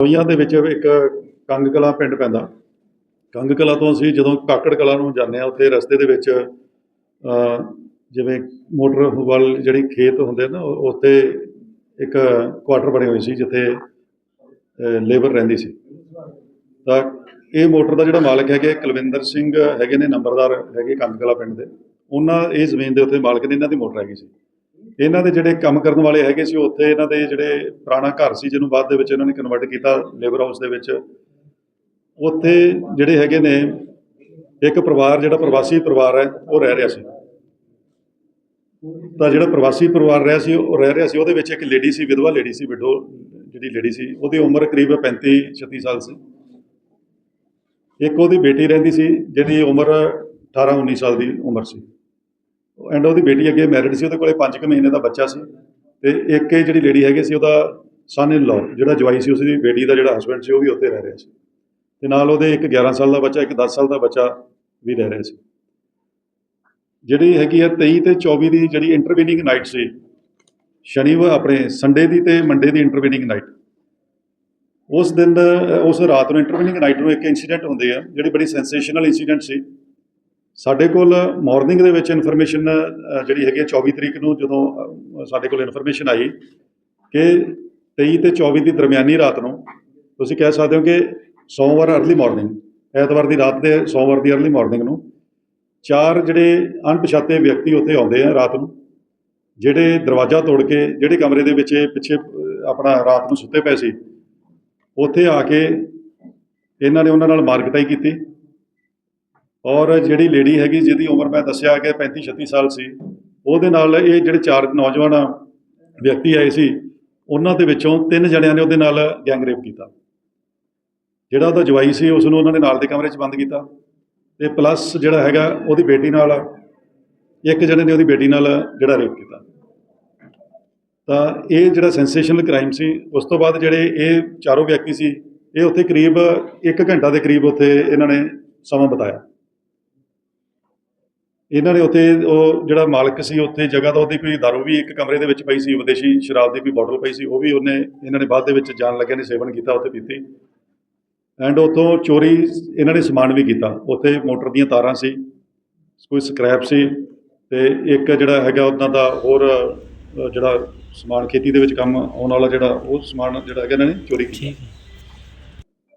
ਲੋਈਆਂ ਦੇ ਵਿੱਚ ਇੱਕ ਕੰਗ ਕਲਾਂ ਪਿੰਡ ਪੈਂਦਾ। ਕੰਗ ਕਲਾਂ ਤੋਂ ਅਸੀਂ ਜਦੋਂ ਕਾਕੜ ਕਲਾਂ ਨੂੰ ਜਾਂਦੇ ਆ ਉੱਥੇ ਰਸਤੇ ਦੇ ਵਿੱਚ ਜਿਵੇਂ ਮੋਟਰ ਵੱਲ ਜਿਹੜੀ ਖੇਤ ਹੁੰਦੇ ਨਾ ਉੱਥੇ ਇੱਕ ਕੁਆਟਰ ਬਣੇ ਹੋਏ ਸੀ, ਜਿੱਥੇ ਲੇਬਰ ਰਹਿੰਦੀ ਸੀ। ਤਾਂ ਇਹ ਮੋਟਰ ਦਾ ਜਿਹੜਾ ਮਾਲਕ ਹੈਗੇ, ਕੁਲਵਿੰਦਰ ਸਿੰਘ ਹੈਗੇ ਨੇ, ਨੰਬਰਦਾਰ ਹੈਗੇ ਕੰਗ ਕਲਾਂ ਪਿੰਡ ਦੇ। ਉਹਨਾਂ, ਇਹ ਜ਼ਮੀਨ ਦੇ ਉੱਤੇ ਮਾਲਕ ਨੇ, ਇਹਨਾਂ ਦੀ ਮੋਟਰ ਹੈਗੀ ਸੀ। ਇਹਨਾਂ ਦੇ ਜਿਹੜੇ ਕੰਮ ਕਰਨ ਵਾਲੇ ਹੈਗੇ ਸੀ, ਉੱਥੇ ਇਹਨਾਂ ਦੇ ਜਿਹੜੇ ਪੁਰਾਣਾ ਘਰ ਸੀ, ਜਿਹਨੂੰ ਬਾਅਦ ਦੇ ਵਿੱਚ ਇਹਨਾਂ ਨੇ ਕਨਵਰਟ ਕੀਤਾ ਲੇਬਰ ਹਾਊਸ ਦੇ ਵਿੱਚ। ਉੱਥੇ ਜਿਹੜੇ ਹੈਗੇ ਨੇ, ਇੱਕ ਪਰਿਵਾਰ, ਜਿਹੜਾ ਪ੍ਰਵਾਸੀ ਪਰਿਵਾਰ ਹੈ, ਉਹ ਰਹਿ ਰਿਹਾ ਸੀ। ਤਾਂ ਜਿਹੜਾ ਪ੍ਰਵਾਸੀ ਪਰਿਵਾਰ ਰਿਹਾ ਸੀ, ਉਹ ਰਹਿ ਰਿਹਾ ਸੀ, ਉਹਦੇ ਵਿੱਚ ਇੱਕ ਲੇਡੀ ਸੀ, ਵਿਧਵਾ ਲੇਡੀ ਸੀ, ਵਿਡੋ, ਜਿਹੜੀ ਲੇਡੀ ਸੀ, ਉਹਦੀ ਉਮਰ ਕਰੀਬ 35 36 ਸਾਲ ਸੀ। ਇੱਕ ਉਹਦੀ ਬੇਟੀ ਰਹਿੰਦੀ ਸੀ, ਜਿਹਦੀ ਉਮਰ 18 19 ਸਾਲ ਦੀ ਉਮਰ ਸੀ। ਐਂਡ ਉਹਦੀ ਬੇਟੀ ਅੱਗੇ ਮੈਰਿਡ ਸੀ, ਉਹਦੇ ਕੋਲੇ 5 ਕੁ ਮਹੀਨੇ ਦਾ ਬੱਚਾ ਸੀ ਤੇ ਇੱਕ ਇਹ ਜਿਹੜੀ ਲੇਡੀ ਹੈਗੀ ਸੀ, ਉਹਦਾ ਸਨ ਇਨ ਲਾਅ ਜਿਹੜਾ ਜਵਾਈ ਸੀ, ਉਸਦੀ ਬੇਟੀ ਦਾ ਜਿਹੜਾ ਹਸਬੰਡ ਸੀ, ਉਹ ਵੀ ਉੱਥੇ ਰਹਿ ਰਿਹਾ ਸੀ। ਤੇ ਨਾਲ ਉਹਦੇ ਇੱਕ 11 ਸਾਲ ਦਾ ਬੱਚਾ, ਇੱਕ 10 ਸਾਲ ਦਾ ਬੱਚਾ ਵੀ ਰਹਿ ਰਿਹਾ ਸੀ। ਜਿਹੜੀ ਹੈਗੀ ਹੈ 23 ਤੇ 24 ਦੀ ਜਿਹੜੀ ਇੰਟਰਵੀਨਿੰਗ ਨਾਈਟ ਸੀ ਸ਼ਨੀਵਾਰ ਆਪਣੇ ਸੰਡੇ ਦੀ ਤੇ ਮੰਡੇ ਦੀ ਇੰਟਰਵੀਨਿੰਗ ਨਾਈਟ ਉਸ ਦਿਨ, ਉਸ ਰਾਤ ਨੂੰ ਇੰਟਰਵੀਨਿੰਗ ਨਾਈਟ ਨੂੰ ਇੱਕ ਇਨਸੀਡੈਂਟ ਹੁੰਦੇ ਆ ਜਿਹੜੀ ਬੜੀ ਸੈਂਸੇਸ਼ਨਲ ਇਨਸੀਡੈਂਟ ਸੀ। ਸਾਡੇ ਕੋਲ ਮਾਰਨਿੰਗ ਦੇ ਵਿੱਚ ਇਨਫੋਰਮੇਸ਼ਨ ਜਿਹੜੀ ਹੈਗੀ ਹੈ 24 ਤਰੀਕ ਨੂੰ ਜਦੋਂ ਸਾਡੇ ਕੋਲ ਇਨਫੋਰਮੇਸ਼ਨ ਆਈ ਕਿ 23 ਤੇ 24 ਦੀ ਦਰਮਿਆਨੀ ਰਾਤ ਨੂੰ ਤੁਸੀਂ ਕਹਿ ਸਕਦੇ ਹੋ ਕਿ ਸੋਮਵਾਰ ਅਰਲੀ ਮਾਰਨਿੰਗ ਐਤਵਾਰ ਦੀ ਰਾਤ ਦੇ ਸੋਮਵਾਰ ਦੀ ਅਰਲੀ ਮਾਰਨਿੰਗ ਨੂੰ ਚਾਰ ਜਿਹੜੇ ਅਣਪਛਾਤੇ ਵਿਅਕਤੀ ਉੱਥੇ ਆਉਂਦੇ ਆ ਰਾਤ ਨੂੰ, ਜਿਹੜੇ ਦਰਵਾਜ਼ਾ ਤੋੜ ਕੇ, ਜਿਹੜੇ ਕਮਰੇ ਦੇ ਵਿੱਚ ਪਿੱਛੇ ਆਪਣਾ ਰਾਤ ਨੂੰ ਸੁੱਤੇ ਪਏ ਸੀ, ਉੱਥੇ ਆ ਕੇ ਇਹਨਾਂ ਨੇ ਉਹਨਾਂ ਨਾਲ ਮਾਰਕਟਾਈ ਕੀਤੀ। ਔਰ ਜਿਹੜੀ ਲੇਡੀ ਹੈਗੀ ਜਿਹਦੀ ਉਮਰ ਮੈਂ ਦੱਸਿਆ ਕਿ 35 36 ਸਾਲ ਸੀ, ਉਹਦੇ ਨਾਲ ਇਹ ਜਿਹੜੇ ਚਾਰ ਨੌਜਵਾਨ ਵਿਅਕਤੀ ਆਏ ਸੀ, ਉਹਨਾਂ ਦੇ ਵਿੱਚੋਂ ਤਿੰਨ ਜਣਿਆਂ ਨੇ ਉਹਦੇ ਨਾਲ ਗੈਂਗ ਰੇਪ ਕੀਤਾ। ਜਿਹੜਾ ਉਹਦਾ ਜਵਾਈ ਸੀ ਉਸ ਨੂੰ ਉਹਨਾਂ ਨੇ ਨਾਲ ਦੇ ਕਮਰੇ 'ਚ ਬੰਦ ਕੀਤਾ ਤੇ ਪਲੱਸ ਜਿਹੜਾ ਹੈਗਾ ਉਹਦੀ ਬੇਟੀ ਨਾਲ, ਇੱਕ ਜਣੇ ਨੇ ਉਹਦੀ ਬੇਟੀ ਨਾਲ ਜਿਹੜਾ ਰੇਪ ਕੀਤਾ। ਤਾਂ ਇਹ ਜਿਹੜਾ ਸੈਂਸੇਸ਼ਨਲ ਕ੍ਰਾਈਮ ਸੀ, ਉਸ ਤੋਂ ਬਾਅਦ ਜਿਹੜੇ ਇਹ ਚਾਰੋਂ ਵਿਅਕਤੀ ਸੀ, ਇਹ ਉੱਥੇ ਕਰੀਬ 1 ਘੰਟਾ ਦੇ ਕਰੀਬ ਉੱਥੇ ਇਹਨਾਂ ਨੇ ਸਮਾਂ ਬਿਤਾਇਆ। ਇਹਨਾਂ ਨੇ ਉੱਥੇ ਉਹ ਜਿਹੜਾ ਮਾਲਕ ਸੀ ਉੱਥੇ ਜਗ੍ਹਾ ਦਾ ਉਹਦੀ ਕੋਈ ਦਾਰੂ ਵੀ ਇੱਕ ਕਮਰੇ ਦੇ ਵਿੱਚ ਪਈ ਸੀ ਵਿਦੇਸ਼ੀ ਸ਼ਰਾਬ ਦੀ ਕੋਈ ਬੋਤਲ ਪਈ ਸੀ ਉਹ ਵੀ ਉਹਨੇ ਇਹਨਾਂ ਨੇ ਬਾਅਦ ਦੇ ਵਿੱਚ ਜਾਣ ਲੱਗਿਆ ਨੇ ਸੇਵਨ ਕੀਤਾ ਉੱਥੇ ਪੀਤੀ। ਐਂਡ ਉੱਥੋਂ ਚੋਰੀ ਇਹਨਾਂ ਨੇ ਸਮਾਨ ਵੀ ਕੀਤਾ ਉੱਥੇ ਮੋਟਰ ਦੀਆਂ ਤਾਰਾਂ ਸੀ ਕੋਈ ਸਕ੍ਰੈਪ ਸੀ ਤੇ ਇੱਕ ਜਿਹੜਾ ਹੈਗਾ ਉਹਨਾਂ ਦਾ ਹੋਰ ਜਿਹੜਾ ਸਮਾਨ ਖੇਤੀ ਦੇ ਵਿੱਚ ਕੰਮ ਆਉਣ ਵਾਲਾ ਜਿਹੜਾ ਉਹ ਸਮਾਨ ਜਿਹੜਾ ਹੈਗਾ ਇਹਨਾਂ ਨੇ ਚੋਰੀ ਕੀਤਾ।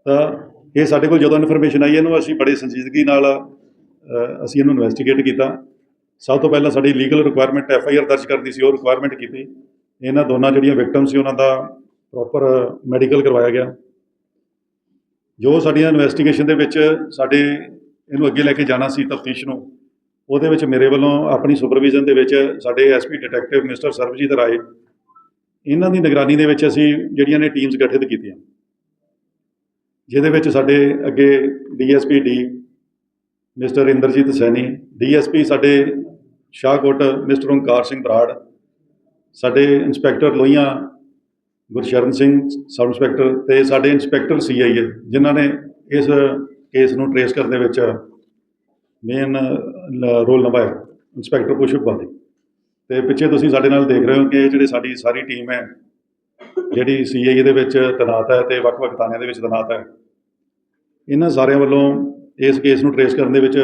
ਤਾਂ ਇਹ ਸਾਡੇ ਕੋਲ ਜਦੋਂ ਇਨਫੋਰਮੇਸ਼ਨ ਆਈ ਇਹਨੂੰ ਅਸੀਂ ਬੜੀ ਸੰਜੀਦਗੀ ਨਾਲ ਅਸੀਂ ਇਹਨੂੰ ਇਨਵੈਸਟੀਗੇਟ ਕੀਤਾ। ਸਭ ਤੋਂ ਪਹਿਲਾਂ ਸਾਡੀ legal requirement F I R ਦਰਜ ਕਰਨੀ ਸੀ, ਉਹ ਰਿਕੁਆਇਰਮੈਂਟ ਕੀਤੀ। ਇਹਨਾਂ ਦੋਨਾਂ ਜਿਹੜੀਆਂ ਵਿਕਟਮ ਸੀ, ਉਹਨਾਂ ਦਾ ਪ੍ਰੋਪਰ ਮੈਡੀਕਲ ਕਰਵਾਇਆ ਗਿਆ। ਜੋ ਸਾਡੀਆਂ ਇਨਵੈਸਟੀਗੇਸ਼ਨ ਦੇ ਵਿੱਚ ਸਾਡੇ ਇਹਨੂੰ ਅੱਗੇ ਲੈ ਕੇ ਜਾਣਾ ਸੀ ਤਫਤੀਸ਼ ਨੂੰ, ਉਹਦੇ ਵਿੱਚ ਮੇਰੇ ਵੱਲੋਂ ਆਪਣੀ ਸੁਪਰਵਿਜ਼ਨ ਦੇ ਵਿੱਚ ਸਾਡੇ SP detective mister Sarabjit Rai, ਇਹਨਾਂ ਦੀ ਨਿਗਰਾਨੀ ਦੇ ਵਿੱਚ ਅਸੀਂ ਜਿਹੜੀਆਂ ਨੇ ਟੀਮਸ ਗਠਿਤ ਕੀਤੀਆਂ। ਜਿਹਦੇ ਵਿੱਚ ਸਾਡੇ ਅੱਗੇ DSP D mister Inderjit Saini, DSP ਸਾਡੇ ਸ਼ਾਹਕੋਟ ਮਿਸਟਰ ਓਂਕਾਰ ਸਿੰਘ ਬਰਾੜ, ਸਾਡੇ inspector Lohian Gursharan Singh, sub inspector ਤੇ ਸਾਡੇ ਇੰਸਪੈਕਟਰ ਸੀਆਈਏ ਜਿਨ੍ਹਾਂ ਨੇ ਇਸ ਕੇਸ ਨੂੰ ਟਰੇਸ ਕਰਨ ਦੇ ਵਿੱਚ ਮੇਨ ਰੋਲ ਨਿਭਾਇਆ, ਇੰਸਪੈਕਟਰ ਪੁਸ਼ਪ ਬਾਦੀ ਤੇ ਪਿੱਛੇ ਤੁਸੀਂ ਸਾਡੇ ਨਾਲ ਦੇਖ ਰਹੇ ਹੋ ਕਿ ਇਹ ਜਿਹੜੀ ਸਾਡੀ ਸਾਰੀ ਟੀਮ ਹੈ, ਜਿਹੜੀ ਸੀਆਈਏ ਦੇ ਵਿੱਚ ਤੈਨਾਤ ਹੈ ਤੇ ਵੱਖ-ਵੱਖ ਥਾਣਿਆਂ ਦੇ ਵਿੱਚ ਤੈਨਾਤ ਹੈ, ਇਹਨਾਂ ਸਾਰਿਆਂ ਵੱਲੋਂ ਇਸ ਕੇਸ ਨੂੰ ਟਰੇਸ ਕਰਨ ਦੇ ਵਿੱਚ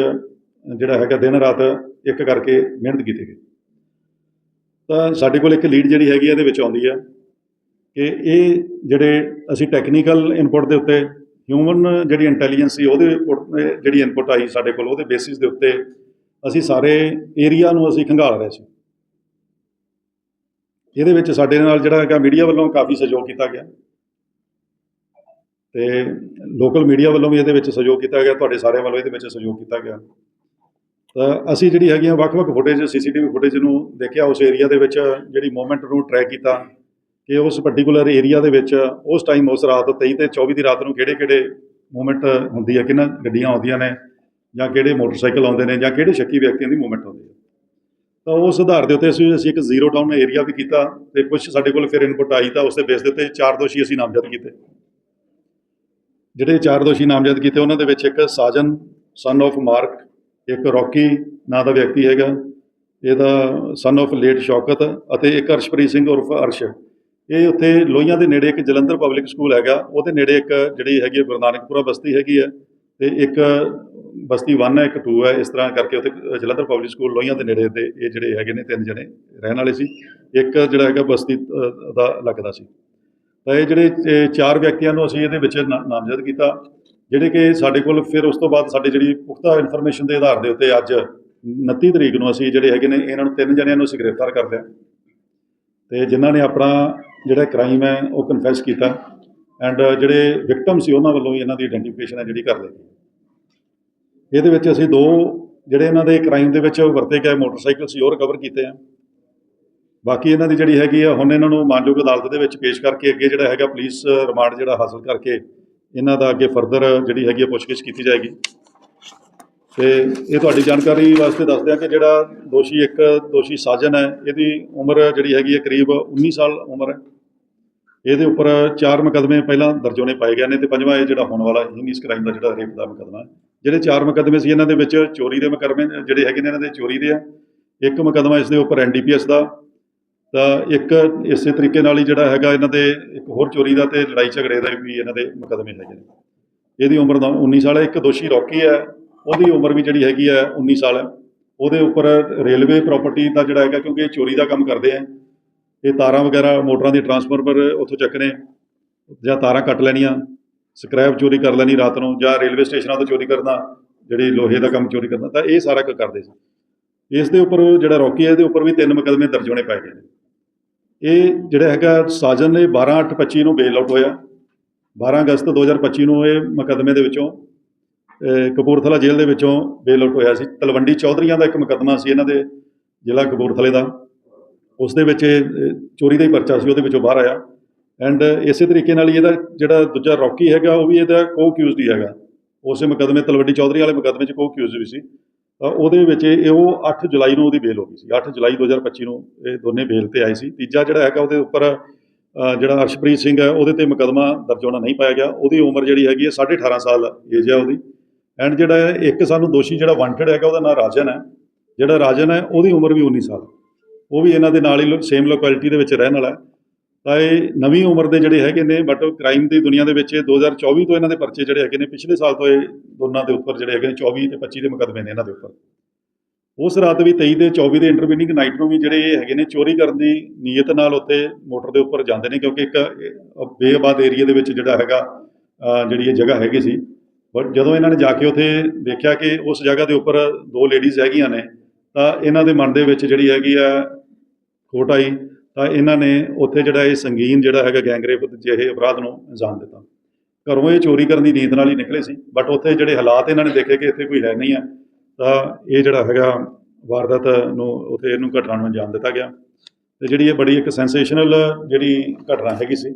ਜਿਹੜਾ ਹੈਗਾ ਦਿਨ ਰਾਤ ਇੱਕ ਕਰਕੇ ਮਿਹਨਤ ਕੀਤੀ ਗਈ। ਤਾਂ ਸਾਡੇ ਕੋਲ ਇੱਕ ਲੀਡ ਜਿਹੜੀ ਹੈਗੀ ਇਹਦੇ ਵਿੱਚ ਆਉਂਦੀ ਹੈ ਕਿ ਇਹ ਜਿਹੜੇ ਅਸੀਂ ਟੈਕਨੀਕਲ ਇਨਪੁਟ ਦੇ ਉੱਤੇ ਹਿਊਮਨ ਜਿਹੜੀ ਇੰਟੈਲੀਜੈਂਸ ਸੀ, ਉਹਦੇ input ਜਿਹੜੀ ਇਨਪੁਟ ਆਈ ਸਾਡੇ ਕੋਲ, ਉਹਦੇ ਬੇਸਿਸ ਦੇ ਉੱਤੇ ਅਸੀਂ ਸਾਰੇ ਏਰੀਆ ਨੂੰ ਅਸੀਂ ਖੰਗਾਲ ਰਹੇ ਸੀ। ਇਹਦੇ ਵਿੱਚ ਸਾਡੇ ਨਾਲ ਜਿਹੜਾ ਹੈਗਾ ਮੀਡੀਆ ਵੱਲੋਂ ਕਾਫੀ ਸਹਿਯੋਗ ਕੀਤਾ ਗਿਆ। ਤੇ ਲੋਕਲ ਮੀਡੀਆ ਵੱਲੋਂ ਵੀ ਇਹਦੇ ਵਿੱਚ ਸਹਿਯੋਗ ਕੀਤਾ ਗਿਆ, ਤੁਹਾਡੇ ਸਾਰਿਆਂ ਵੱਲੋਂ ਇਹਦੇ ਵਿੱਚ ਸਹਿਯੋਗ ਕੀਤਾ ਗਿਆ। ਤਾਂ ਅਸੀਂ ਜਿਹੜੀ ਹੈਗੀਆਂ ਵੱਖ-ਵੱਖ ਫੁਟੇਜ ਸੀਸੀਟੀਵੀ ਫੁਟੇਜ ਨੂੰ ਦੇਖਿਆ, ਉਸ ਏਰੀਆ ਦੇ ਵਿੱਚ ਜਿਹੜੀ ਮੂਵਮੈਂਟ ਨੂੰ ਟਰੈਕ ਕੀਤਾ ਕਿ ਉਸ ਪਾਰਟਿਕੂਲਰ ਏਰੀਆ ਦੇ ਵਿੱਚ ਉਸ ਟਾਈਮ ਉਸ ਰਾਤ 23 ਤੇ 24 ਦੀ ਰਾਤ ਨੂੰ ਕਿਹੜੇ-ਕਿਹੜੇ ਮੂਵਮੈਂਟ ਹੁੰਦੀ ਹੈ ਕਿੰਨਾ ਗੱਡੀਆਂ ਆਉਂਦੀਆਂ ਨੇ, ਜਾਂ ਕਿਹੜੇ ਮੋਟਰਸਾਈਕਲ ਆਉਂਦੇ ਨੇ, ਜਾਂ ਕਿਹੜੇ ਸ਼ੱਕੀ ਵਿਅਕਤੀਆਂ ਦੀ ਮੂਵਮੈਂਟ ਹੁੰਦੀ ਹੈ ਤਾਂ ਉਸ ਆਧਾਰ ਦੇ ਉੱਤੇ ਅਸੀਂ ਅਸੀਂ ਇੱਕ ਜ਼ੀਰੋ ਡਾਊਨ ਏਰੀਆ ਵੀ ਕੀਤਾ ਤੇ ਕੁਝ ਸਾਡੇ ਕੋਲ ਫਿਰ ਇਨਪੁਟ ਆਈ ਤਾਂ ਉਸ ਦੇ ਬੇਸ ਦੇ ਉੱਤੇ ਚਾਰ ਦੋਸ਼ੀ ਅਸੀਂ ਨਾਮਜ਼ਦ ਕੀਤੇ। ਜਿਹੜੇ ਚਾਰ ਦੋਸ਼ੀ ਨਾਮਜ਼ਦ ਕੀਤੇ, ਉਹਨਾਂ ਦੇ ਵਿੱਚ ਇੱਕ ਸਾਜਨ ਸਨ of ਮਾਰਕ ਇੱਕ ਰੌਕੀ ਨਾਂ ਦਾ ਵਿਅਕਤੀ ਹੈਗਾ। ਇਹਦਾ ਸਨ of ਲੇਟ ਸ਼ੌਕਤ ਅਤੇ ਇੱਕ ਅਰਸ਼ਪ੍ਰੀਤ ਸਿੰਘ ਉਰਫ ਅਰਸ਼। ਇਹ ਉੱਥੇ ਲੋਹੀਆਂ ਦੇ ਨੇੜੇ ਇੱਕ ਜਲੰਧਰ ਪਬਲਿਕ ਸਕੂਲ ਹੈਗਾ। ਉਹਦੇ ਨੇੜੇ ਇੱਕ ਜਿਹੜੀ ਹੈਗੀ ਹੈ ਗੁਰੂ ਨਾਨਕਪੁਰਾ ਬਸਤੀ ਹੈਗੀ ਹੈ ਤੇ ਇੱਕ ਬਸਤੀ 1 ਹੈ, ਇੱਕ 2 ਹੈ। ਇਸ ਤਰ੍ਹਾਂ ਕਰਕੇ ਉੱਥੇ ਜਲੰਧਰ ਪਬਲਿਕ ਸਕੂਲ ਲੋਹੀਆਂ ਦੇ ਨੇੜੇ ਦੇ ਇਹ ਜਿਹੜੇ ਹੈਗੇ ਨੇ, ਤਿੰਨ ਜਣੇ ਰਹਿਣ ਵਾਲੇ ਸੀ। ਇੱਕ ਜਿਹੜਾ ਹੈਗਾ ਬਸਤੀ ਦਾ ਲੱਗਦਾ ਸੀ। ਤਾਂ ਇਹ ਜਿਹੜੇ ਚਾਰ ਵਿਅਕਤੀਆਂ ਨੂੰ ਅਸੀਂ ਇਹਦੇ ਵਿੱਚ ਨਾ- ਨਾਮਜ਼ਦ ਕੀਤਾ, ਜਿਹੜੇ ਕਿ ਸਾਡੇ ਕੋਲ ਫਿਰ ਉਸ ਤੋਂ ਬਾਅਦ ਸਾਡੀ ਜਿਹੜੀ ਪੁਖਤਾ ਇਨਫੋਰਮੇਸ਼ਨ ਦੇ ਆਧਾਰ ਦੇ ਉੱਤੇ ਅੱਜ 29 ਤਰੀਕ ਨੂੰ ਅਸੀਂ ਜਿਹੜੇ ਹੈਗੇ ਨੇ, ਇਹਨਾਂ ਨੂੰ ਤਿੰਨ ਜਣਿਆਂ ਨੂੰ ਅਸੀਂ ਗ੍ਰਿਫਤਾਰ ਕਰ ਲਿਆ। ਤੇ ਜਿਨ੍ਹਾਂ ਨੇ ਆਪਣਾ ਜਿਹੜਾ ਕ੍ਰਾਈਮ ਹੈ, ਉਹ ਕਨਫੈਸ ਕੀਤਾ ਐਂਡ ਜਿਹੜੇ ਵਿਕਟਮ ਸੀ, ਉਹਨਾਂ ਵੱਲੋਂ ਹੀ ਇਹਨਾਂ ਦੀ ਆਇਡੈਂਟੀਫਿਕੇਸ਼ਨ ਹੈ ਜਿਹੜੀ ਕਰ ਲਈ ਗਈ। ਇਹਦੇ ਵਿੱਚ ਅਸੀਂ ਦੋ ਜਿਹੜੇ ਇਹਨਾਂ ਦੇ ਕ੍ਰਾਈਮ ਦੇ ਵਿੱਚ ਵਰਤੇ ਗਏ ਮੋਟਰਸਾਈਕਲ ਸੀ, ਉਹ ਰਿਕਵਰ ਕੀਤੇ ਆ। ਬਾਕੀ ਇਹਨਾਂ ਦੀ ਜਿਹੜੀ ਹੈਗੀ ਆ, ਹੁਣ ਇਹਨਾਂ ਨੂੰ ਮਾਨਯੋਗ ਅਦਾਲਤ ਦੇ ਵਿੱਚ ਪੇਸ਼ ਕਰਕੇ ਅੱਗੇ ਜਿਹੜਾ ਹੈਗਾ ਪੁਲਿਸ ਰਿਮਾਂਡ ਜਿਹੜਾ ਹਾਸਲ ਕਰਕੇ ਇਹਨਾਂ ਦਾ ਅੱਗੇ ਫਰਦਰ ਜਿਹੜੀ ਹੈਗੀ ਆ ਪੁੱਛਗਿੱਛ ਕੀਤੀ ਜਾਏਗੀ। ਤੇ ਇਹ ਤੁਹਾਡੀ ਜਾਣਕਾਰੀ ਵਾਸਤੇ ਦੱਸਦੇ ਆ ਕਿ ਜਿਹੜਾ ਦੋਸ਼ੀ ਇੱਕ ਦੋਸ਼ੀ ਸਾਜਨ ਹੈ, ਇਹਦੀ ਉਮਰ ਜਿਹੜੀ ਹੈਗੀ ਹੈ ਕਰੀਬ 19 ਸਾਲ ਉਮਰ ਹੈ। ਇਹਦੇ ਉੱਪਰ ਚਾਰ ਮੁਕੱਦਮੇ ਪਹਿਲਾਂ ਦਰਜ ਹੋਣੇ ਪਾਏ ਗਏ ਨੇ ਤੇ ਪੰਜਵਾਂ ਇਹ ਜਿਹੜਾ ਹੋਣ ਵਾਲਾ ਹੀਨੀਸ ਕ੍ਰਾਈਮ ਦਾ ਜਿਹੜਾ ਰੇਪ ਦਾ ਮੁਕੱਦਮਾ ਹੈ। ਜਿਹੜੇ ਚਾਰ ਮੁਕੱਦਮੇ ਸੀ ਇਹਨਾਂ ਦੇ ਵਿੱਚ ਚੋਰੀ ਦੇ ਮੁਕੱਦਮੇ ਜਿਹੜੇ ਹੈਗੇ ਨੇ ਇਹਨਾਂ ਦੇ ਚੋਰੀ ਦੇ ਆ। ਇੱਕ ਮੁਕੱਦਮਾ ਇਸ ਦੇ ਉੱਪਰ ਐਨਡੀਪੀਐਸ ਦਾ ਤਾਂ ਇੱਕ ਇਸੇ ਤਰੀਕੇ ਨਾਲ ਹੀ ਜਿਹੜਾ ਹੈਗਾ ਇਹਨਾਂ ਦੇ ਇੱਕ ਹੋਰ ਚੋਰੀ ਦਾ ਤੇ ਲੜਾਈ ਝਗੜੇ ਦਾ ਵੀ ਇਹਨਾਂ ਦੇ ਮੁਕੱਦਮੇ ਹੈਗੇ ਨੇ। ਇਹਦੀ ਉਮਰ ਦਾ 19 ਸਾਲ ਹੈ, ਇੱਕ ਦੋਸ਼ੀ ਰੌਕੀ ਹੈ, ਉਹਦੀ ਉਮਰ ਵੀ ਜਿਹੜੀ ਹੈਗੀ ਹੈ 19 ਸਾਲ ਹੈ। ਉਹਦੇ ਉੱਪਰ ਰੇਲਵੇ ਪ੍ਰਾਪਰਟੀ ਦਾ ਜਿਹੜਾ ਹੈਗਾ, ਕਿਉਂਕਿ ਇਹ ਚੋਰੀ ਦਾ ਕੰਮ ਕਰਦੇ ਆ, ਇਹ ਤਾਰਾਂ ਵਗੈਰਾ, ਮੋਟਰਾਂ ਦੀ ਟਰਾਂਸਫਾਰਮਰ ਉੱਥੋਂ ਚੱਕਣੇ ਜਾਂ ਤਾਰਾਂ ਕੱਟ ਲੈਣੀਆਂ, ਸਕ੍ਰੈਪ ਚੋਰੀ ਕਰ ਲੈਣੀ ਰਾਤ ਨੂੰ, ਜਾਂ ਰੇਲਵੇ ਸਟੇਸ਼ਨਾਂ ਤੋਂ ਚੋਰੀ ਕਰਨਾ, ਜਿਹੜੀ ਲੋਹੇ ਦਾ ਕੰਮ ਚੋਰੀ ਕਰਨਾ, ਤਾਂ ਇਹ ਸਾਰਾ ਕੁਝ ਕਰਦੇ ਸੀ। ਇਸ ਦੇ ਉੱਪਰ ਜਿਹੜਾ ਰੌਕੀ ਹੈ, ਇਹਦੇ ਉੱਪਰ ਵੀ ਤਿੰਨ ਮੁਕੱਦਮੇ ਦਰਜ ਹੋਣੇ ਪਏ ਗਏ ਨੇ। ਇਹ ਜਿਹੜਾ ਹੈਗਾ ਸਾਜਨ ਨੇ 12 8 25 ਨੂੰ ਬੇਲ ਆਊਟ ਹੋਇਆ। 12 ਅਗਸਤ 2025 ਨੂੰ ਇਹ ਮੁਕੱਦਮੇ ਦੇ ਵਿੱਚੋਂ ਕਪੂਰਥਲਾ ਜੇਲ੍ਹ ਦੇ ਵਿੱਚੋਂ ਬੇਲ ਆਊਟ ਹੋਇਆ ਸੀ। ਤਲਵੰਡੀ ਚੌਧਰੀਆਂ ਦਾ ਇੱਕ ਮੁਕੱਦਮਾ ਸੀ ਇਹਨਾਂ ਦੇ ਜ਼ਿਲ੍ਹਾ ਕਪੂਰਥਲੇ ਦਾ। ਉਸ ਦੇ ਵਿੱਚ ਇਹ, ਚੋਰੀ ਦਾ ਹੀ ਪਰਚਾ ਸੀ ਉਹਦੇ ਵਿੱਚੋਂ ਬਾਹਰ ਆਇਆ। ਐਂਡ ਇਸੇ ਤਰੀਕੇ ਨਾਲ ਇਹਦਾ ਜਿਹੜਾ ਦੂਜਾ ਰੌਕੀ ਹੈਗਾ ਉਹ ਵੀ ਇਹਦਾ ਕੋ ਅਕਿਊਜ਼ਡ ਹੀ ਹੈਗਾ। ਉਸੇ ਮੁਕੱਦਮੇ ਤਲਵੰਡੀ ਚੌਧਰੀ ਵਾਲੇ ਮੁਕੱਦਮੇ 'ਚ ਕੋ ਅਕਿਊਜ਼ਡ ਵੀ ਸੀ। ਉਹਦੇ ਵਿੱਚ ਇਹ ਉਹ 8 ਜੁਲਾਈ ਨੂੰ ਉਹਦੀ ਬੇਲ ਹੋ ਗਈ ਸੀ। 8 ਜੁਲਾਈ 2025 ਨੂੰ ਇਹ ਦੋਨੇ ਬੇਲ ਤੇ ਆਏ ਸੀ। ਤੀਜਾ ਜਿਹੜਾ ਹੈਗਾ ਉਹਦੇ ਉੱਪਰ ਜਿਹੜਾ ਅਰਸ਼ਪ੍ਰੀਤ ਸਿੰਘ ਹੈ, ਉਹਦੇ ਤੇ ਮੁਕੱਦਮਾ ਦਰਜ ਹੋਣਾ ਨਹੀਂ ਪਾਇਆ ਗਿਆ। ਉਹਦੀ ਉਮਰ ਜਿਹੜੀ ਹੈਗੀ ਹੈ 18.5 ਸਾਲ ਏਜ ਹੈ ਉਹਦੀ। ਐਂਡ ਜਿਹੜਾ ਇੱਕ ਸਾਨੂੰ ਦੋਸ਼ੀ ਜਿਹੜਾ ਵਾਂਟਡ ਹੈਗਾ, ਉਹਦਾ ਨਾਮ ਰਾਜਨ ਹੈ। ਜਿਹੜਾ ਰਾਜਨ ਹੈ, ਉਹਦੀ ਉਮਰ ਵੀ 19 ਸਾਲ। ਉਹ ਵੀ ਇਹਨਾਂ ਦੇ ਨਾਲ ਹੀ ਸੇਮ ਲੋਕੈਲਿਟੀ ਦੇ ਵਿੱਚ ਰਹਿਣ ਵਾਲਾ ਹੈ। ਤਾਂ ਇਹ ਨਵੀਂ ਉਮਰ ਦੇ ਜਿਹੜੇ ਹੈਗੇ ਨੇ ਬਟ ਕ੍ਰਾਈਮ ਦੀ ਦੁਨੀਆ ਦੇ ਵਿੱਚ ਇਹ 2024 ਤੋਂ ਇਹਨਾਂ ਦੇ ਪਰਚੇ ਜਿਹੜੇ ਹੈਗੇ ਨੇ, ਪਿਛਲੇ ਸਾਲ ਤੋਂ ਇਹ ਦੋਨਾਂ ਦੇ ਉੱਪਰ ਜਿਹੜੇ ਹੈਗੇ ਨੇ 24 ਤੇ 25 ਦੇ ਮੁਕੱਦਮੇ ਨੇ ਇਹਨਾਂ ਦੇ ਉੱਪਰ। ਉਸ ਰਾਤ ਵੀ 23 ਦੇ 24 ਦੇ ਇੰਟਰਵੀਨਿੰਗ ਨਾਈਟ ਨੂੰ ਵੀ ਜਿਹੜੇ ਇਹ ਹੈਗੇ ਨੇ, ਚੋਰੀ ਕਰਨ ਦੀ ਨੀਅਤ ਨਾਲ ਉੱਥੇ ਮੋਟਰ ਦੇ ਉੱਪਰ ਜਾਂਦੇ ਨੇ, ਕਿਉਂਕਿ ਇੱਕ ਇਹ ਬੇਆਬਾਦ ਏਰੀਆ ਦੇ ਵਿੱਚ ਜਿਹੜਾ ਹੈਗਾ ਜਿਹੜੀ ਇਹ ਜਗ੍ਹਾ ਹੈਗੀ ਸੀ। ਬਟ ਜਦੋਂ ਇਹਨਾਂ ਨੇ ਜਾ ਕੇ ਉੱਥੇ ਦੇਖਿਆ ਕਿ ਉਸ ਜਗ੍ਹਾ ਦੇ ਉੱਪਰ ਦੋ ਲੇਡੀਜ਼ ਹੈਗੀਆਂ ਨੇ, ਤਾਂ ਇਹਨਾਂ ਦੇ ਮਨ ਦੇ ਵਿੱਚ ਜਿਹੜੀ ਹੈਗੀ ਆ ਖੋਟ ਆਈ। ਤਾਂ ਇਹਨਾਂ ਨੇ ਉੱਥੇ ਜਿਹੜਾ ਇਹ ਸੰਗੀਨ ਜਿਹੜਾ ਹੈਗਾ ਗੈਂਗਰੇਪ ਜਿਹੇ ਅਪਰਾਧ ਨੂੰ ਅੰਜਾਮ ਦਿੱਤਾ। ਘਰੋਂ ਇਹ ਚੋਰੀ ਕਰਨ ਦੀ ਨੀਂਦ ਨਾਲ ਹੀ ਨਿਕਲੇ ਸੀ ਬਟ ਉੱਥੇ ਜਿਹੜੇ ਹਾਲਾਤ ਇਹਨਾਂ ਨੇ ਦੇਖੇ ਕਿ ਇੱਥੇ ਕੋਈ ਹੈ ਨਹੀਂ ਆ ਤਾਂ ਇਹ ਜਿਹੜਾ ਹੈਗਾ ਵਾਰਦਾਤ ਨੂੰ ਉੱਥੇ ਇਹਨੂੰ ਘਟਨਾ ਨੂੰ ਅੰਜਾਮ ਦਿੱਤਾ ਗਿਆ। ਤੇ ਜਿਹੜੀ ਇਹ ਬੜੀ ਇੱਕ ਸੈਂਸੇਸ਼ਨਲ ਜਿਹੜੀ ਘਟਨਾ ਹੈਗੀ ਸੀ।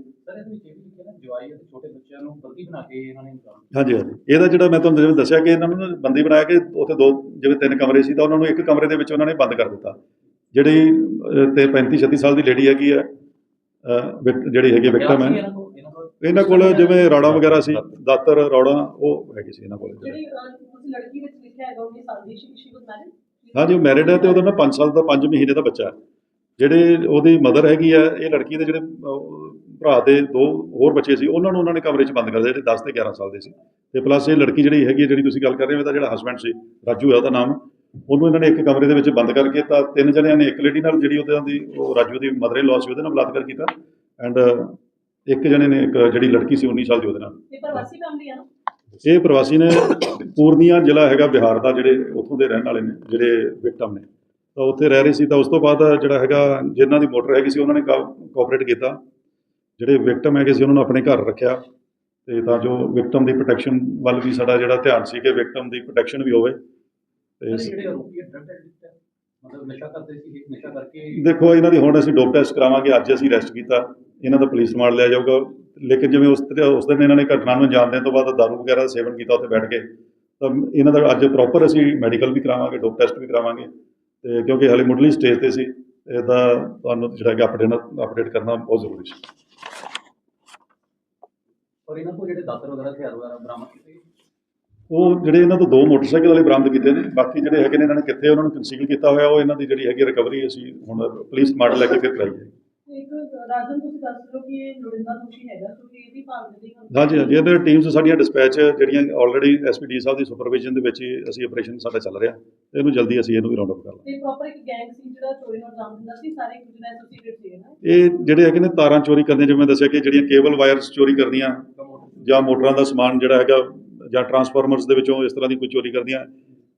ਬਣਾ ਹਾਂਜੀ ਹਾਂਜੀ। ਇਹਦਾ ਜਿਹੜਾ ਮੈਂ ਤੁਹਾਨੂੰ ਜਿਵੇਂ ਦੱਸਿਆ ਕਿ ਇਹਨਾਂ ਨੂੰ ਨਾ ਬੰਦੀ ਬਣਾਇਆ ਕਿ ਉੱਥੇ ਦੋ ਜਿਵੇਂ ਤਿੰਨ ਕਮਰੇ ਸੀ ਤਾਂ ਉਹਨਾਂ ਨੂੰ ਇੱਕ ਕਮਰੇ ਦੇ ਵਿੱਚ ਉਹਨਾਂ ਨੇ ਬੰਦ ਕਰ ਦਿੱਤਾ। ਜਿਹੜੀ ਤੇ 35 36 ਸਾਲ ਦੀ ਲੇਡੀ ਹੈਗੀ ਹੈ ਵਿਕ- ਜਿਹੜੀ ਹੈਗੀ ਵਿਕਟਮ ਹੈ। ਇਹਨਾਂ ਕੋਲ ਜਿਵੇਂ ਰੌੜਾ ਵਗੈਰਾ ਸੀ ਦਾਤਰ। ਰੌੜਾ ਉਹ ਹੈਗੇ ਸੀ ਇਹਨਾਂ ਕੋਲ। ਜਿਹੜੇ ਲੜਕੀ ਵਿੱਚ ਲਿਖਿਆ ਹੈਗਾ ਉਹਦੀ ਸਾਲ ਦੀ ਸ਼ੀ ਵਾਸ ਮੈਰਿਡ ਹਾਂਜੀ ਉਹ ਮੈਰਿਡ ਹੈ ਤੇ ਉਹਦਾ ਨਾ 5 ਸਾਲ ਦਾ 5 ਮਹੀਨੇ ਦਾ ਬੱਚਾ ਹੈ। ਜਿਹੜੇ ਉਹਦੀ ਮਦਰ ਹੈਗੀ ਆ ਇਹ ਲੜਕੀ ਦੇ ਜਿਹੜੇ ਭਰਾ ਦੇ ਦੋ ਹੋਰ ਬੱਚੇ ਸੀ ਉਹਨਾਂ ਨੂੰ ਉਹਨਾਂ ਨੇ ਕਮਰੇ 'ਚ ਬੰਦ ਕਰ ਦਿੱਤਾ ਜਿਹੜੇ 10 ਤੇ 11 ਸਾਲ ਦੇ ਸੀ। ਤੇ ਪਲੱਸ ਇਹ ਲੜਕੀ ਜਿਹੜੀ ਹੈਗੀ ਹੈ, ਜਿਹੜੀ ਤੁਸੀਂ ਗੱਲ ਕਰ ਰਹੇ ਹੋ ਇਹਦਾ ਜਿਹੜਾ ਹਸਬੰਡ ਸੀ ਰਾਜੂ ਹੈ ਉਹਦਾ ਨਾਮ। ਉਹਨੂੰ ਇਹਨਾਂ ਨੇ ਇੱਕ ਕਮਰੇ ਦੇ ਵਿੱਚ ਬੰਦ ਕਰਕੇ ਤਾਂ ਤਿੰਨ ਜਣਿਆਂ ਨੇ ਇੱਕ ਲੇਡੀ ਨਾਲ ਜਿਹੜੀ ਉਹਦੇ ਦੀ ਉਹ ਰਾਜੂ ਦੀ ਮਦਰ ਇਨ ਸੀ ਉਹਦੇ ਨਾਲ ਬਲਾਤਕਾਰ ਕੀਤਾ। ਐਂਡ ਇੱਕ ਜਣੇ ਨੇ ਇੱਕ ਜਿਹੜੀ ਲੜਕੀ ਸੀ 19 ਸਾਲ ਦੀ ਉਹਦੇ ਨਾਲ। ਇਹ ਪ੍ਰਵਾਸੀ ਫੈਮਿਲੀ ਆ ਨਾ? ਇਹ ਪ੍ਰਵਾਸੀ ਨੇ ਪੂਰਨੀਆ ਜ਼ਿਲ੍ਹਾ ਹੈਗਾ ਬਿਹਾਰ ਦਾ ਜਿਹੜੇ ਉੱਥੋਂ ਦੇ ਰਹਿਣ ਵਾਲੇ ਨੇ ਜਿਹੜੇ ਵਿਕਟਮ ਨੇ। ਤਾਂ ਉੱਥੇ ਰਹਿ ਰਹੇ ਸੀ। ਤਾਂ ਉਸ ਤੋਂ ਬਾਅਦ ਜਿਹੜਾ ਹੈਗਾ ਜਿਨ੍ਹਾਂ ਦੀ ਮੋਟਰ ਹੈਗੀ ਸੀ ਉਹਨਾਂ ਨੇ ਕੋਆਪਰੇਟ ਕੀਤਾ। ਜਿਹੜੇ ਵਿਕਟਮ ਹੈਗੇ ਸੀ ਉਹਨਾਂ ਨੂੰ ਆਪਣੇ ਘਰ ਰੱਖਿਆ। ਤੇ ਤਾਂ ਜੋ ਵਿਕਟਮ ਦੀ ਪ੍ਰੋਟੈਕਸ਼ਨ ਵੱਲ ਵੀ ਸਾਡਾ ਜਿਹੜਾ ਧਿਆਨ ਸੀ ਕਿ ਵਿਕਟਮ ਦੀ ਪ੍ਰੋਟੈਕਸ਼ਨ ਵੀ ਹੋਵੇ। ਦੇਖੋ ਇਹਨਾਂ ਦੀ ਹੁਣ ਅਸੀਂ ਡੋਪ ਟੈਸਟ ਕਰਾਵਾਂਗੇ ਅੱਜ ਅਸੀਂ ਅਰੈਸਟ ਕੀਤਾ ਇਹਨਾਂ ਦਾ ਪੁਲਿਸ ਰਿਮਾਂਡ ਲਿਆ ਜਾਊਗਾ। ਲੇਕਿਨ ਜਿਵੇਂ ਉਸ ਉਸ ਦਿਨ ਇਹਨਾਂ ਨੇ ਘਟਨਾ ਨੂੰ ਦੇਣ ਤੋਂ ਬਾਅਦ ਦਾਰੂ ਵਗੈਰਾ ਦਾ ਸੇਵਨ ਕੀਤਾ ਉੱਥੇ ਬੈਠ ਕੇ ਤਾਂ ਇਹਨਾਂ ਦਾ ਅੱਜ ਪ੍ਰੋਪਰ ਅਸੀਂ ਮੈਡੀਕਲ ਵੀ ਕਰਾਵਾਂਗੇ ਡੋਪ ਟੈਸਟ ਵੀ ਕਰਾਵਾਂਗੇ। ਤੇ ਕਿਉਂਕਿ ਹਾਲੇ ਮੁੱਢਲੀ ਸਟੇਜ ਤੇ ਸੀ ਇਹਦਾ ਤੁਹਾਨੂੰ ਜਿਹੜਾ ਹੈਗਾ ਅਪਡੇਟ ਅਪਡੇਟ ਕਰਨਾ ਬਹੁਤ ਜ਼ਰੂਰੀ ਸੀ। ਔਰ ਇਹਨਾਂ ਕੋਲ ਜਿਹੜੇ ਦਾਤਰ ਵਗੈਰਾ ਹਥਿਆਰ ਵਗੈਰਾ ਬਰਾਮਦ ਕੀਤੇ ਉਹ ਜਿਹੜੇ ਇਹਨਾਂ ਤੋਂ ਦੋ ਮੋਟਰਸਾਈਕਲ ਵਾਲੇ ਬਰਾਮਦ ਕੀਤੇ ਨੇ ਬਾਕੀ ਜਿਹੜੇ ਹੈਗੇ ਨੇ ਇਹਨਾਂ ਨੇ ਕਿੱਥੇ ਉਹਨਾਂ ਨੂੰ ਕੰਸੀਲ ਕੀਤਾ ਹੋਇਆ ਉਹ ਇਹਨਾਂ ਦੀ ਜਿਹੜੀ ਹੈਗੀ ਰਿਕਵਰੀ ਅਸੀਂ ਹੁਣ ਪੁਲਿਸ ਮਾਡਲ ਲੈ ਕੇ ਫਿਰ ਕਰਾਈ ਹੈ। ਹਾਂਜੀ ਹਾਂਜੀ ਇਹਦੇ ਟੀਮਸ ਸਾਡੀਆਂ ਡਿਸਪੈਚ ਜਿਹੜੀਆਂ ਆਲਰੇਡੀ ਐਸਪੀਡੀ ਸਾਹਿਬ ਦੀ ਸੁਪਰਵਿਜ਼ਨ ਦੇ ਵਿੱਚ ਹੀ ਅਸੀਂ ਆਪਰੇਸ਼ਨ ਸਾਡਾ ਚੱਲ ਰਿਹਾ ਤੇ ਇਹਨੂੰ ਜਲਦੀ ਅਸੀਂ ਇਹਨੂੰ ਵੀ ਰਾਉਂਡ ਅਪ ਕਰ ਲਾਂਗੇ। ਤੇ ਪ੍ਰੋਪਰ ਇੱਕ ਗੈਂਗ ਸੀ ਜਿਹੜਾ ਚੋਰੀ ਨੂੰ ਅੰਜਾਮ ਦਿੰਦਾ ਸੀ ਸਾਰੇ ਦੂਜੇ ਨਾਲ ਐਸੋਸੀਏਟਡ ਸੀ ਨਾ। ਇਹ ਜਿਹੜੇ ਹੈਗੇ ਨੇ ਤਾਰਾਂ ਚੋਰੀ ਕਰਦੇ ਜਿਵੇਂ ਮੈਂ ਦੱਸਿਆ ਕਿ ਜਿਹੜੀਆਂ ਕੇਬਲ ਵਾਇਰਸ ਚੋਰੀ ਕਰਦੀਆਂ ਜਾਂ ਮੋਟਰਾਂ ਦਾ ਸਮਾਨ ਜਿਹੜਾ ਹੈਗਾ ਜਾਂ ਟਰਾਂਸਫਾਰਮਰਸ ਦੇ ਵਿੱਚੋਂ ਇਸ ਤਰ੍ਹਾਂ ਦੀ ਕੋਈ ਚੋਰੀ ਕਰਦੀਆਂ।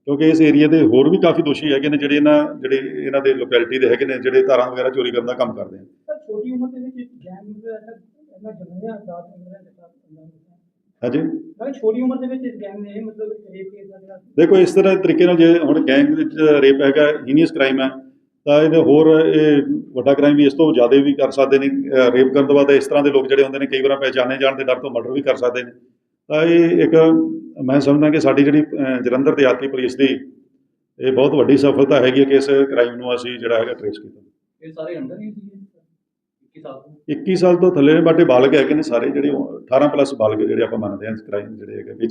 ਕਿਉਂਕਿ ਇਸ ਏਰੀਆ ਦੇ ਹੋਰ ਵੀ ਕਾਫੀ ਦੋਸ਼ੀ ਹੈਗੇ ਨੇ ਜਿਹੜੇ ਇਹਨਾਂ ਜਿਹੜੇ ਇਹਨਾਂ ਦੇ ਲੋਕੈਲਿਟੀ ਦੇ ਹੈਗੇ ਨੇ ਜਿਹੜੇ ਤਾਰਾਂ ਵਗੈਰਾ ਚੋਰੀ ਕਰਨ ਦਾ ਕੰਮ ਕਰਦੇ ਆ। ਛੋਟੀ ਉਮਰ ਦੇ ਵਿੱਚ ਗੈਂਗ ਨੂੰ ਐਸਾ ਇੰਨਾ ਜਨਮਿਆ ਦਾਤ ਅੰਦਰ ਦਿੱਤਾ ਹਾਂਜੀ? ਮੈਂ ਛੋਟੀ ਉਮਰ ਦੇ ਵਿੱਚ ਇਸ ਗੈਂਗ ਨੇ ਮਤਲਬ ਰੇਪ ਕੇਸ ਦਾ ਦੇਖੋ ਇਸ ਤਰ੍ਹਾਂ ਤਰੀਕੇ ਨਾਲ ਜੇ ਹੁਣ ਗੈਂਗ ਵਿੱਚ ਰੇਪ ਹੈਗਾ ਹੀਨੀਅਸ ਕ੍ਰਾਈਮ ਹੈ ਤਾਂ ਇਹਨੇ ਹੋਰ ਇਹ ਵੱਡਾ ਕ੍ਰਾਈਮ ਵੀ ਇਸ ਤੋਂ ਜ਼ਿਆਦਾ ਵੀ ਕਰ ਸਕਦੇ ਨੇ। ਰੇਪ ਕਰਨ ਤੋਂ ਬਾਅਦ ਇਸ ਤਰ੍ਹਾਂ ਦੇ ਲੋਕ ਜਿਹੜੇ ਹੁੰਦੇ ਨੇ ਕਈ ਵਾਰ ਪਹਿਚਾਣੇ ਜਾਣ ਦੇ ਡਰ ਤੋਂ ਮਰਡਰ ਵੀ ਕਰ ਸਕਦੇ ਨੇ। ਤਾਂ ਇਹ ਇੱਕ ਮੈਂ ਸਮਝਦਾ ਕਿ ਸਾਡੀ ਜਿਹੜੀ ਜਲੰਧਰ ਦਿਹਾਤੀ ਪੁਲਿਸ ਦੀ ਇਹ ਬਹੁਤ ਵੱਡੀ ਸਫਲਤਾ ਹੈਗੀ ਹੈ ਕਿ ਇਸ ਕ੍ਰਾਈਮ ਨੂੰ ਅਸੀਂ ਜਿਹੜਾ ਹੈਗਾ ਟ੍ਰੇਸ ਕੀਤਾ। ਇਹ ਸਾਰੇ ਅੰਦਰ ਹੀ ਸੀ 21 ਸਾਲ ਤੋਂ? 21 ਸਾਲ ਤੋਂ ਥੱਲੇ ਬਾਟੇ ਬਾਲਗ ਹੈਗੇ ਨੇ ਸਾਰੇ ਜਿਹੜੇ ਉਹ 18 ਪਲੱਸ ਬਾਲਗ ਜਿਹੜੇ ਆਪਾਂ ਮੰਨਦੇ ਹਾਂ ਕ੍ਰਾਈਮ ਜਿਹੜੇ ਹੈਗੇ ਦੇ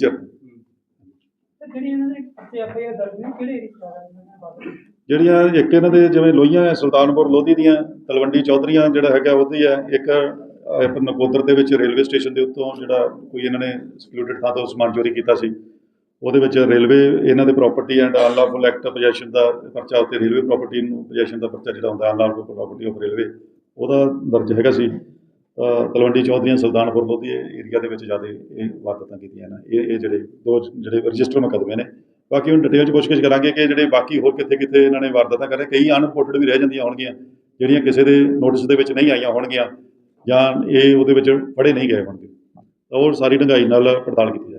ਦਾ ਬਾਤ ਜਿਹੜੀਆਂ ਇੱਕ ਇਹਨਾਂ ਦੇ ਜਿਵੇਂ ਲੋਹੀਆਂ ਸੁਲਤਾਨਪੁਰ ਲੋਧੀ ਦੀਆਂ ਤਲਵੰਡੀ ਚੌਧਰੀਆਂ ਜਿਹੜਾ ਹੈਗਾ ਉਹਦੀ ਹੈ ਇੱਕ ਅਹ, ਨਕੋਦਰ ਦੇ ਵਿੱਚ ਰੇਲਵੇ ਸਟੇਸ਼ਨ ਦੇ ਉੱਤੋਂ ਜਿਹੜਾ ਕੋਈ ਇਹਨਾਂ ਨੇ ਸਕਿਊਰਿਟੀ ਥਾਂ ਤੋਂ ਸਮਾਨ ਚੋਰੀ ਕੀਤਾ ਸੀ ਉਹਦੇ ਵਿੱਚ ਰੇਲਵੇ ਇਹਨਾਂ ਦੇ property and unlawful act possession ਦਾ ਪਰਚਾ ਉੱਤੇ ਰੇਲਵੇ ਪ੍ਰਾਪਰਟੀ ਨੂੰ ਪੋਜੈਸ਼ਨ ਦਾ ਪਰਚਾ ਜਿਹੜਾ ਹੁੰਦਾ ਅਨਲawful ਪ੍ਰਾਪਰਟੀ ਆਫ ਰੇਲਵੇ ਉਹਦਾ ਦਰਜ ਹੈਗਾ ਸੀ। ਤਲਵੰਡੀ ਚੌਧਰੀਆਂ ਸੁਲਤਾਨਪੁਰ ਲੋਧੀ ਏਰੀਆ ਦੇ ਵਿੱਚ ਜ਼ਿਆਦਾ ਇਹ ਵਾਰਦਾਤਾਂ ਕੀਤੀਆਂ ਨੇ। ਇਹ ਇਹ ਜਿਹੜੇ ਦੋ ਜਿਹੜੇ ਰਜਿਸਟਰ ਮੁਕੱਦਮੇ ਨੇ। ਬਾਕੀ ਹੁਣ ਡਿਟੇਲ 'ਚ ਪੁੱਛਗਿੱਛ ਕਰਾਂਗੇ ਕਿ ਜਿਹੜੇ ਬਾਕੀ ਹੋਰ ਕਿੱਥੇ ਕਿੱਥੇ ਇਹਨਾਂ ਨੇ ਵਾਰਦਾਤਾਂ ਕਰੇ ਕਈ ਅਨਪੋਰਟਡ ਵੀ ਰਹਿ ਜਾਂਦੀਆਂ ਹੋਣਗੀਆਂ ਜਿਹੜੀਆਂ ਕਿਸੇ ਦੇ ਨੋਟਿਸ ਦੇ ਵਿੱਚ ਨਹੀਂ ਆਈਆਂ ਹੋਣਗੀਆਂ। ਜਾਂ ਇਹ ਉਹਦੇ ਵਿੱਚ ਫੜੇ ਨਹੀਂ ਗਏ ਹੋਣਗੇ। ਤਾਂ ਉਹ ਸਾਰੀ ਢੰਗਾਈ ਨਾਲ ਪੜਤਾਲ ਕੀਤੀ